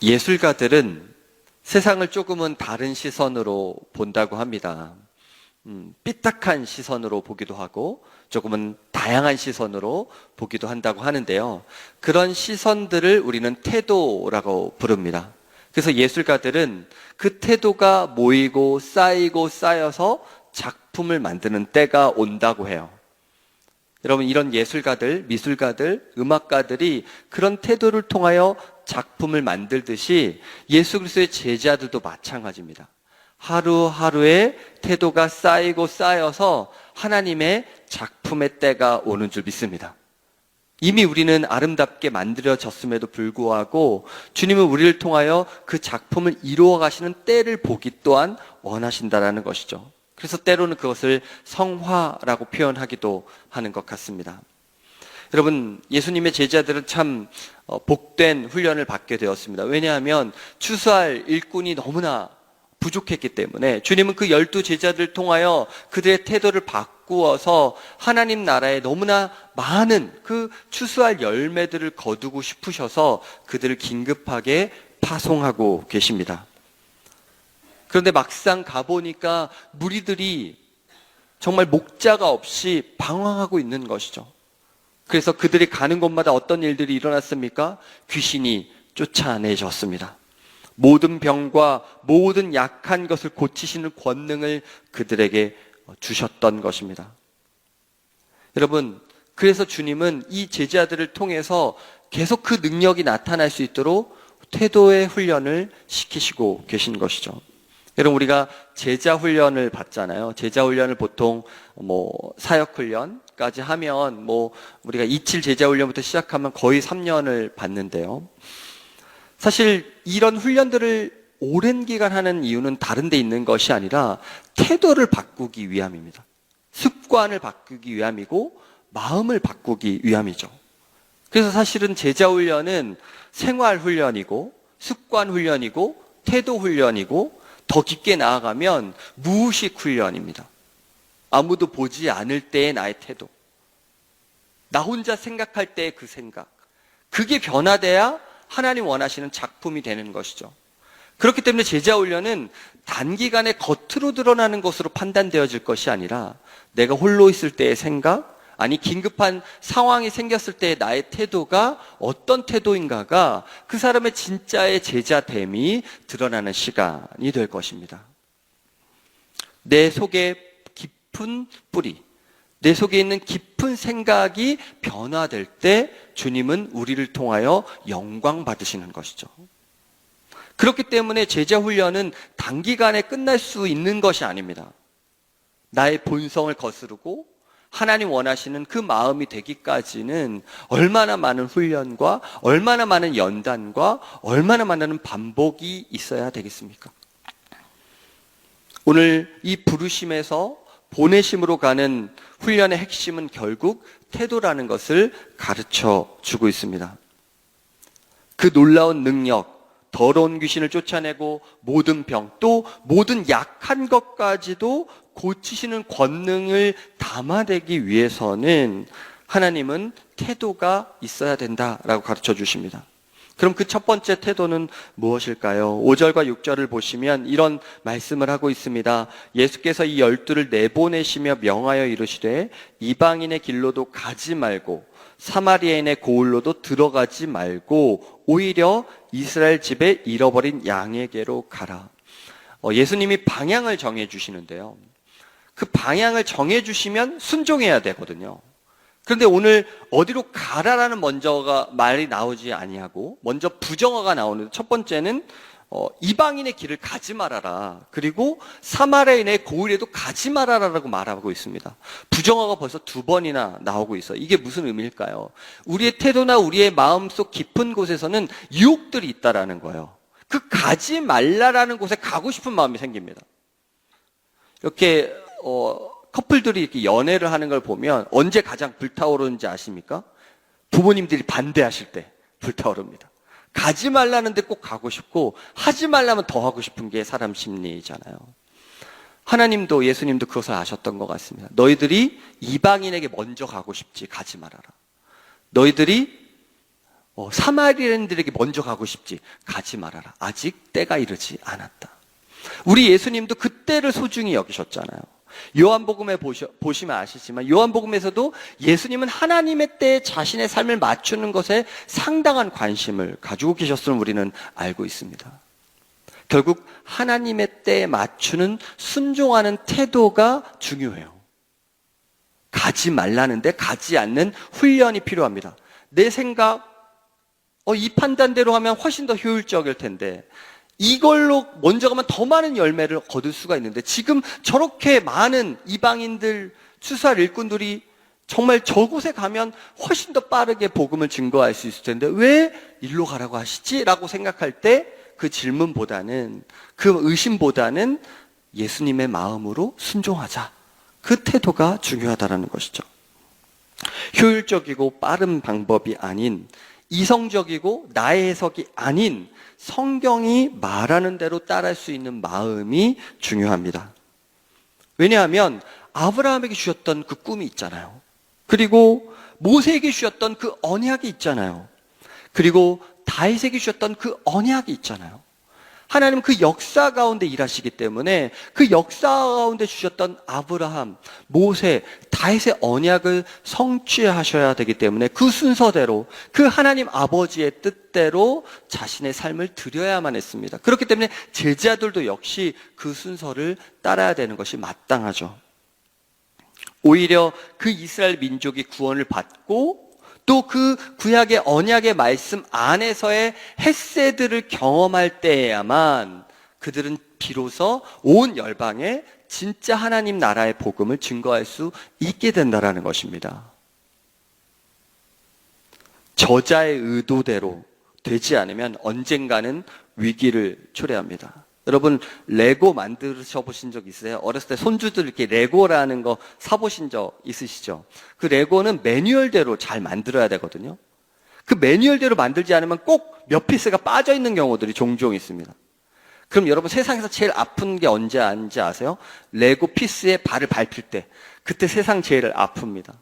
예술가들은 세상을 조금은 다른 시선으로 본다고 합니다. 음, 삐딱한 시선으로 보기도 하고 조금은 다양한 시선으로 보기도 한다고 하는데요. 그런 시선들을 우리는 태도라고 부릅니다. 그래서 예술가들은 그 태도가 모이고 쌓이고 쌓여서 작품을 만드는 때가 온다고 해요. 여러분, 이런 예술가들, 미술가들, 음악가들이 그런 태도를 통하여 작품을 만들듯이 예수 그리스도의 제자들도 마찬가지입니다. 하루하루의 태도가 쌓이고 쌓여서 하나님의 작품의 때가 오는 줄 믿습니다. 이미 우리는 아름답게 만들어졌음에도 불구하고 주님은 우리를 통하여 그 작품을 이루어 가시는 때를 보기 또한 원하신다라는 것이죠. 그래서 때로는 그것을 성화라고 표현하기도 하는 것 같습니다. 여러분, 예수님의 제자들은 참 어, 복된 훈련을 받게 되었습니다. 왜냐하면 추수할 일꾼이 너무나 부족했기 때문에 주님은 그 열두 제자들을 통하여 그들의 태도를 바꾸어서 하나님 나라에 너무나 많은 그 추수할 열매들을 거두고 싶으셔서 그들을 긴급하게 파송하고 계십니다. 그런데 막상 가보니까 무리들이 정말 목자가 없이 방황하고 있는 것이죠. 그래서 그들이 가는 곳마다 어떤 일들이 일어났습니까? 귀신이 쫓아내졌습니다. 모든 병과 모든 약한 것을 고치시는 권능을 그들에게 주셨던 것입니다. 여러분, 그래서 주님은 이 제자들을 통해서 계속 그 능력이 나타날 수 있도록 태도의 훈련을 시키시고 계신 것이죠. 여러분 우리가 제자 훈련을 받잖아요. 제자 훈련을 보통 뭐 사역 훈련까지 하면 뭐 우리가 이칠 제자 훈련부터 시작하면 거의 3년을 받는데요. 사실 이런 훈련들을 오랜 기간 하는 이유는 다른 데 있는 것이 아니라 태도를 바꾸기 위함입니다. 습관을 바꾸기 위함이고 마음을 바꾸기 위함이죠. 그래서 사실은 제자 훈련은 생활 훈련이고 습관 훈련이고 태도 훈련이고 더 깊게 나아가면 무의식 훈련입니다. 아무도 보지 않을 때의 나의 태도. 나 혼자 생각할 때의 그 생각. 그게 변화돼야 하나님 원하시는 작품이 되는 것이죠. 그렇기 때문에 제자 훈련은 단기간에 겉으로 드러나는 것으로 판단되어질 것이 아니라 내가 홀로 있을 때의 생각, 아니 긴급한 상황이 생겼을 때 나의 태도가 어떤 태도인가가 그 사람의 진짜의 제자됨이 드러나는 시간이 될 것입니다. 내 속에 깊은 뿌리, 내 속에 있는 깊은 생각이 변화될 때 주님은 우리를 통하여 영광 받으시는 것이죠. 그렇기 때문에 제자 훈련은 단기간에 끝날 수 있는 것이 아닙니다. 나의 본성을 거스르고 하나님 원하시는 그 마음이 되기까지는 얼마나 많은 훈련과 얼마나 많은 연단과 얼마나 많은 반복이 있어야 되겠습니까? 오늘 이 부르심에서 보내심으로 가는 훈련의 핵심은 결국 태도라는 것을 가르쳐 주고 있습니다. 그 놀라운 능력, 더러운 귀신을 쫓아내고 모든 병, 또 모든 약한 것까지도 고치시는 권능을 담아내기 위해서는 하나님은 태도가 있어야 된다라고 가르쳐 주십니다. 그럼 그 첫 번째 태도는 무엇일까요? 5절과 6절을 보시면 이런 말씀을 하고 있습니다. 예수께서 이 열두를 내보내시며 명하여 이르시되 이방인의 길로도 가지 말고 사마리아인의 고을로도 들어가지 말고 오히려 이스라엘 집에 잃어버린 양에게로 가라. 어, 예수님이 방향을 정해 주시는데요. 그 방향을 정해 주시면 순종해야 되거든요. 그런데 오늘 어디로 가라라는 먼저가 말이 나오지 아니하고 먼저 부정어가 나오는데 첫 번째는 어, 이방인의 길을 가지 말아라. 그리고 사마리아인의 고을에도 가지 말아라라고 말하고 있습니다. 부정어가 벌써 두 번이나 나오고 있어요. 이게 무슨 의미일까요? 우리의 태도나 우리의 마음속 깊은 곳에서는 유혹들이 있다라는 거예요. 그 가지 말라라는 곳에 가고 싶은 마음이 생깁니다. 이렇게 어, 커플들이 이렇게 연애를 하는 걸 보면 언제 가장 불타오르는지 아십니까? 부모님들이 반대하실 때 불타오릅니다. 가지 말라는데 꼭 가고 싶고 하지 말라면 더 하고 싶은 게 사람 심리잖아요. 하나님도 예수님도 그것을 아셨던 것 같습니다. 너희들이 이방인에게 먼저 가고 싶지 가지 말아라. 너희들이 어, 사마리아인들에게 먼저 가고 싶지. 가지 말아라. 아직 때가 이르지 않았다. 우리 예수님도 그때를 소중히 여기셨잖아요. 요한복음에 보시, 보시면 아시지만 요한복음에서도 예수님은 하나님의 때에 자신의 삶을 맞추는 것에 상당한 관심을 가지고 계셨음을 우리는 알고 있습니다. 결국 하나님의 때에 맞추는 순종하는 태도가 중요해요. 가지 말라는데 가지 않는 훈련이 필요합니다. 내 생각, 어, 이 판단대로 하면 훨씬 더 효율적일 텐데, 이걸로 먼저 가면 더 많은 열매를 거둘 수가 있는데, 지금 저렇게 많은 이방인들, 추수할 일꾼들이 정말 저곳에 가면 훨씬 더 빠르게 복음을 증거할 수 있을 텐데, 왜 일로 가라고 하시지? 라고 생각할 때, 그 질문보다는, 그 의심보다는 예수님의 마음으로 순종하자. 그 태도가 중요하다라는 것이죠. 효율적이고 빠른 방법이 아닌 이성적이고 나의 해석이 아닌 성경이 말하는 대로 따를 수 있는 마음이 중요합니다. 왜냐하면 아브라함에게 주셨던 그 꿈이 있잖아요. 그리고 모세에게 주셨던 그 언약이 있잖아요. 그리고 다윗에게 주셨던 그 언약이 있잖아요. 하나님 그 역사 가운데 일하시기 때문에 그 역사 가운데 주셨던 아브라함, 모세, 다윗의 언약을 성취하셔야 되기 때문에 그 순서대로 그 하나님 아버지의 뜻대로 자신의 삶을 드려야만 했습니다. 그렇기 때문에 제자들도 역시 그 순서를 따라야 되는 것이 마땅하죠. 오히려 그 이스라엘 민족이 구원을 받고 또 그 구약의 언약의 말씀 안에서의 햇새들을 경험할 때에야만 그들은 비로소 온 열방에 진짜 하나님 나라의 복음을 증거할 수 있게 된다라는 것입니다. 저자의 의도대로 되지 않으면 언젠가는 위기를 초래합니다. 여러분 레고 만드셔 보신 적 있으세요? 어렸을 때 손주들 이렇게 레고라는 거 사보신 적 있으시죠? 그 레고는 매뉴얼대로 잘 만들어야 되거든요. 그 매뉴얼대로 만들지 않으면 꼭 몇 피스가 빠져 있는 경우들이 종종 있습니다. 그럼 여러분 세상에서 제일 아픈 게 언제 아는지 아세요? 레고 피스에 발을 밟힐 때. 그때 세상 제일 아픕니다.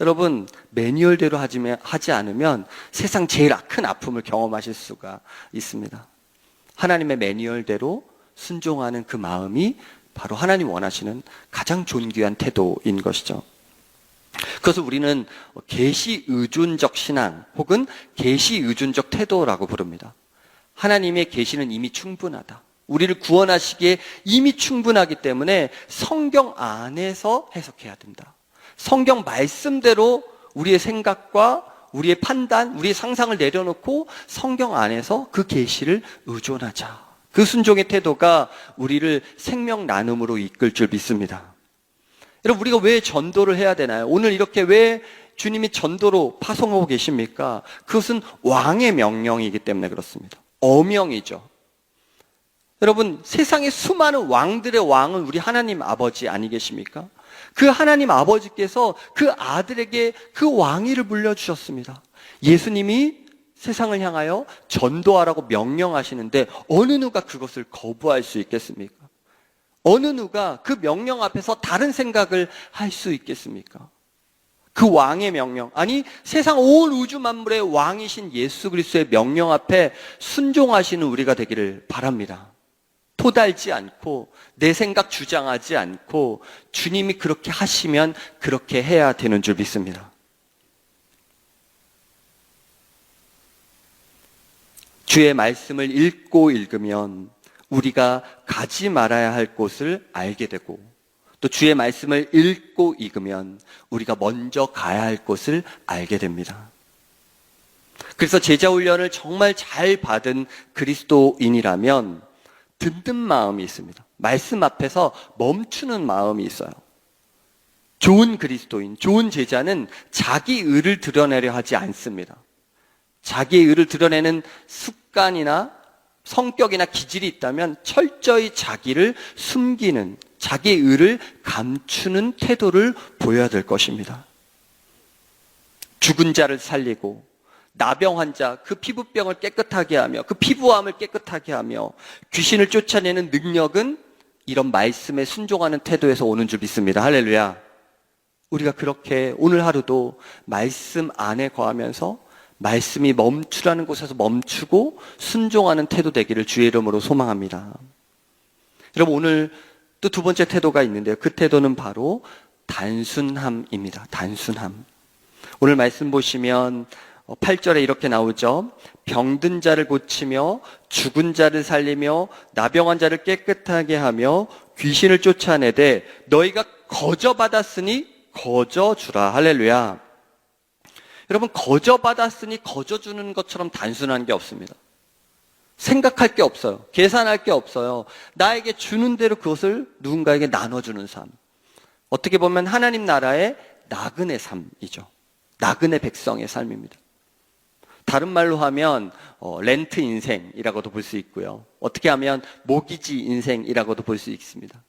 여러분 매뉴얼대로 하지 않으면 세상 제일 큰 아픔을 경험하실 수가 있습니다. 하나님의 매뉴얼대로 순종하는 그 마음이 바로 하나님 원하시는 가장 존귀한 태도인 것이죠. 그것을 우리는 계시 의존적 신앙 혹은 계시 의존적 태도라고 부릅니다. 하나님의 계시는 이미 충분하다. 우리를 구원하시기에 이미 충분하기 때문에 성경 안에서 해석해야 된다. 성경 말씀대로 우리의 생각과 우리의 판단, 우리의 상상을 내려놓고 성경 안에서 그 계시를 의존하자. 그 순종의 태도가 우리를 생명 나눔으로 이끌 줄 믿습니다. 여러분 우리가 왜 전도를 해야 되나요? 오늘 이렇게 왜 주님이 전도로 파송하고 계십니까? 그것은 왕의 명령이기 때문에 그렇습니다. 어명이죠. 여러분 세상의 수많은 왕들의 왕은 우리 하나님 아버지 아니 계십니까? 그 하나님 아버지께서 그 아들에게 그 왕위를 물려주셨습니다. 예수님이 세상을 향하여 전도하라고 명령하시는데 어느 누가 그것을 거부할 수 있겠습니까? 어느 누가 그 명령 앞에서 다른 생각을 할 수 있겠습니까? 그 왕의 명령, 아니 세상 온 우주 만물의 왕이신 예수 그리스도의 명령 앞에 순종하시는 우리가 되기를 바랍니다. 토달지 않고 내 생각 주장하지 않고 주님이 그렇게 하시면 그렇게 해야 되는 줄 믿습니다. 주의 말씀을 읽고 읽으면 우리가 가지 말아야 할 곳을 알게 되고 또 주의 말씀을 읽고 읽으면 우리가 먼저 가야 할 곳을 알게 됩니다. 그래서 제자 훈련을 정말 잘 받은 그리스도인이라면 듣는 마음이 있습니다. 말씀 앞에서 멈추는 마음이 있어요. 좋은 그리스도인, 좋은 제자는 자기 의를 드러내려 하지 않습니다. 자기의 의를 드러내는 습관이나 성격이나 기질이 있다면 철저히 자기를 숨기는, 자기의 의를 감추는 태도를 보여야 될 것입니다. 죽은 자를 살리고 나병 환자 그 피부병을 깨끗하게 하며 그 피부암을 깨끗하게 하며 귀신을 쫓아내는 능력은 이런 말씀에 순종하는 태도에서 오는 줄 믿습니다. 할렐루야. 우리가 그렇게 오늘 하루도 말씀 안에 거하면서 말씀이 멈추라는 곳에서 멈추고 순종하는 태도 되기를 주의 이름으로 소망합니다. 여러분 오늘 또 두 번째 태도가 있는데요. 그 태도는 바로 단순함입니다. 단순함. 오늘 말씀 보시면 8절에 이렇게 나오죠. 병든 자를 고치며 죽은 자를 살리며 나병한 자를 깨끗하게 하며 귀신을 쫓아내되 너희가 거저 받았으니 거저 주라. 할렐루야. 여러분 거저 받았으니 거저 주는 것처럼 단순한 게 없습니다. 생각할 게 없어요. 계산할 게 없어요. 나에게 주는 대로 그것을 누군가에게 나눠주는 삶. 어떻게 보면 하나님 나라의 나그네 삶이죠. 나그네 백성의 삶입니다. 다른 말로 하면 어, 렌트 인생이라고도 볼 수 있고요. 어떻게 하면 모기지 인생이라고도 볼 수 있습니다.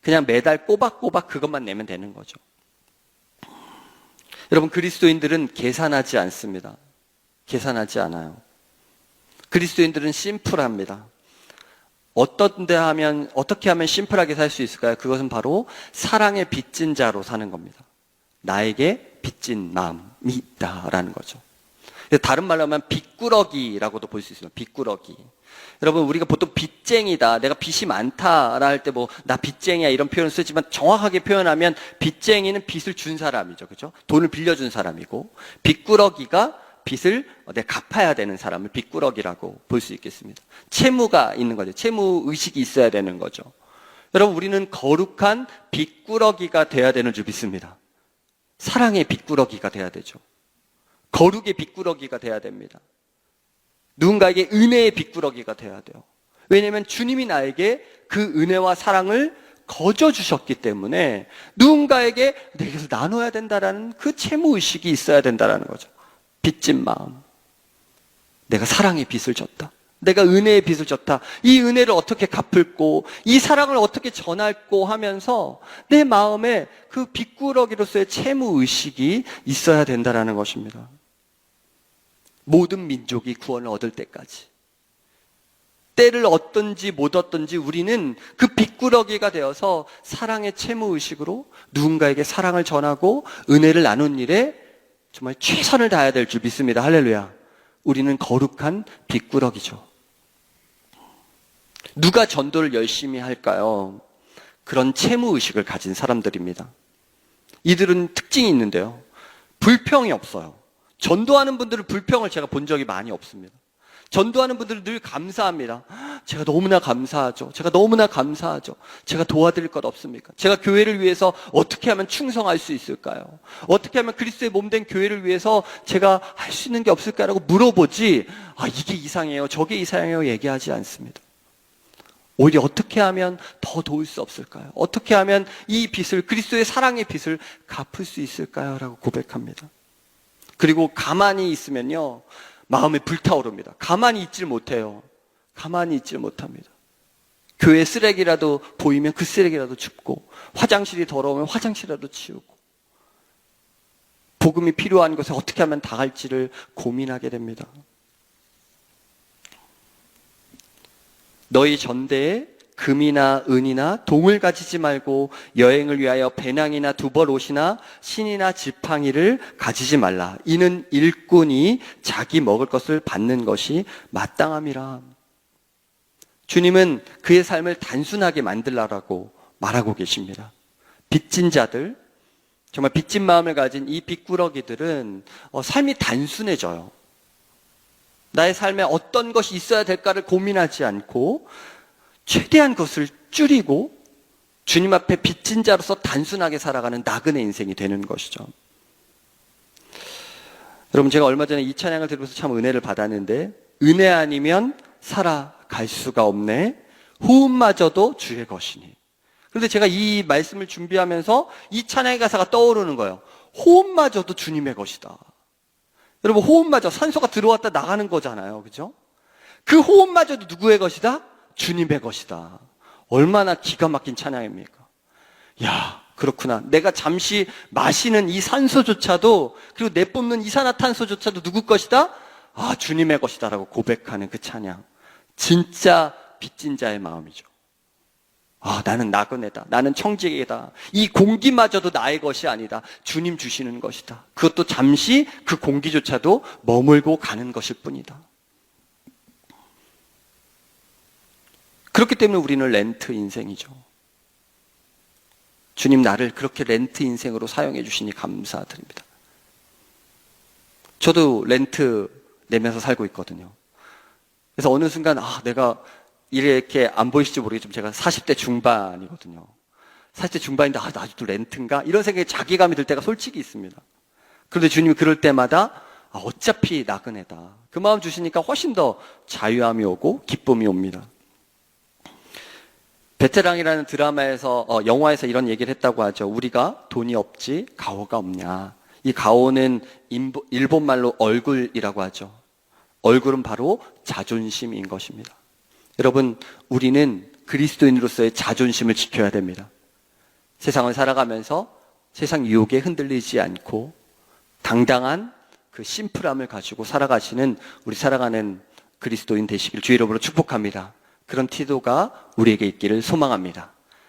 그냥 매달 꼬박꼬박 그것만 내면 되는 거죠. 여러분 그리스도인들은 계산하지 않습니다. 계산하지 않아요. 그리스도인들은 심플합니다. 어떤데 하면 어떻게 하면 심플하게 살 수 있을까요? 그것은 바로 사랑의 빚진 자로 사는 겁니다. 나에게 빚진 마음이 있다라는 거죠. 다른 말로 하면 빚꾸러기라고도 볼 수 있습니다. 빚꾸러기. 여러분 우리가 보통 빚쟁이다, 내가 빚이 많다라 할 때 뭐 나 빚쟁이야 이런 표현을 쓰지만 정확하게 표현하면 빚쟁이는 빚을 준 사람이죠, 그렇죠? 돈을 빌려준 사람이고 빚꾸러기가 빚을 내가 갚아야 되는 사람을 빚꾸러기라고 볼 수 있겠습니다. 채무가 있는 거죠. 채무 의식이 있어야 되는 거죠. 여러분 우리는 거룩한 빚꾸러기가 돼야 되는 줄 믿습니다. 사랑의 빚꾸러기가 돼야 되죠. 거룩의 빚꾸러기가 돼야 됩니다. 누군가에게 은혜의 빚꾸러기가 돼야 돼요. 왜냐하면 주님이 나에게 그 은혜와 사랑을 거저 주셨기 때문에 누군가에게 내게서 나눠야 된다라는 그 채무 의식이 있어야 된다라는 거죠. 빚진 마음. 내가 사랑의 빚을 졌다. 내가 은혜의 빚을 졌다. 이 은혜를 어떻게 갚을고, 이 사랑을 어떻게 전할고 하면서 내 마음에 그 빚꾸러기로서의 채무 의식이 있어야 된다라는 것입니다. 모든 민족이 구원을 얻을 때까지. 때를 얻든지 못 얻든지 우리는 그 빚꾸러기가 되어서 사랑의 채무 의식으로 누군가에게 사랑을 전하고 은혜를 나눈 일에 정말 최선을 다해야 될 줄 믿습니다. 할렐루야. 우리는 거룩한 빚꾸러기죠. 누가 전도를 열심히 할까요? 그런 채무 의식을 가진 사람들입니다. 이들은 특징이 있는데요. 불평이 없어요. 전도하는 분들은 불평을 제가 본 적이 많이 없습니다. 전도하는 분들은 늘 감사합니다. 제가 너무나 감사하죠. 제가 너무나 감사하죠. 제가 도와드릴 것 없습니까? 제가 교회를 위해서 어떻게 하면 충성할 수 있을까요? 어떻게 하면 그리스도의 몸 된 교회를 위해서 제가 할 수 있는 게 없을까라고 물어보지, 아, 이게 이상해요. 저게 이상해요. 얘기하지 않습니다. 오히려 어떻게 하면 더 도울 수 없을까요? 어떻게 하면 이 빚을, 그리스도의 사랑의 빚을 갚을 수 있을까요? 라고 고백합니다. 그리고 가만히 있으면요, 마음이 불타오릅니다. 가만히 있질 못해요. 가만히 있질 못합니다. 교회 쓰레기라도 보이면 그 쓰레기라도 줍고, 화장실이 더러우면 화장실이라도 치우고, 복음이 필요한 곳에 어떻게 하면 다 갈지를 고민하게 됩니다. 너희 전대에 금이나 은이나 동을 가지지 말고 여행을 위하여 배낭이나 두벌 옷이나 신이나 지팡이를 가지지 말라. 이는 일꾼이 자기 먹을 것을 받는 것이 마땅함이라. 주님은 그의 삶을 단순하게 만들라라고 말하고 계십니다. 빚진 자들, 정말 빚진 마음을 가진 이 빚꾸러기들은 어, 삶이 단순해져요. 나의 삶에 어떤 것이 있어야 될까를 고민하지 않고 최대한 것을 줄이고 주님 앞에 빚진 자로서 단순하게 살아가는 나그네 인생이 되는 것이죠. 여러분 제가 얼마 전에 이 찬양을 들으면서 참 은혜를 받았는데 은혜 아니면 살아갈 수가 없네. 호흡마저도 주의 것이니. 그런데 제가 이 말씀을 준비하면서 이 찬양의 가사가 떠오르는 거예요. 호흡마저도 주님의 것이다. 여러분 호흡마저 산소가 들어왔다 나가는 거잖아요. 그죠? 그 호흡마저도 누구의 것이다? 주님의 것이다. 얼마나 기가 막힌 찬양입니까? 야, 그렇구나. 내가 잠시 마시는 이 산소조차도 그리고 내뿜는 이산화탄소조차도 누구 것이다? 아, 주님의 것이다라고 고백하는 그 찬양. 진짜 빚진 자의 마음이죠. 아, 나는 나그네다. 나는 청지기다. 이 공기마저도 나의 것이 아니다. 주님 주시는 것이다. 그것도 잠시 그 공기조차도 머물고 가는 것일 뿐이다. 그렇기 때문에 우리는 렌트 인생이죠. 주님 나를 그렇게 렌트 인생으로 사용해 주시니 감사드립니다. 저도 렌트 내면서 살고 있거든요. 그래서 어느 순간 아 내가 이렇게 안 보이실지 모르겠지만 제가 40대 중반이거든요. 40대 중반인데 아, 나 아직도 렌트인가? 이런 생각이 자괴감이 들 때가 솔직히 있습니다. 그런데 주님이 그럴 때마다 아, 어차피 나그네다. 그 마음 주시니까 훨씬 더 자유함이 오고 기쁨이 옵니다. 베테랑이라는 드라마에서 어, 영화에서 이런 얘기를 했다고 하죠. 우리가 돈이 없지 가오가 없냐. 이 가오는 일본 말로 얼굴이라고 하죠. 얼굴은 바로 자존심인 것입니다. 여러분, 우리는 그리스도인으로서의 자존심을 지켜야 됩니다. 세상을 살아가면서 세상 유혹에 흔들리지 않고 당당한 그 심플함을 가지고 살아가시는 우리 살아가는 그리스도인 되시길 주의 이름으로 축복합니다. 그런 태도가 우리에게 있기를 소망합니다.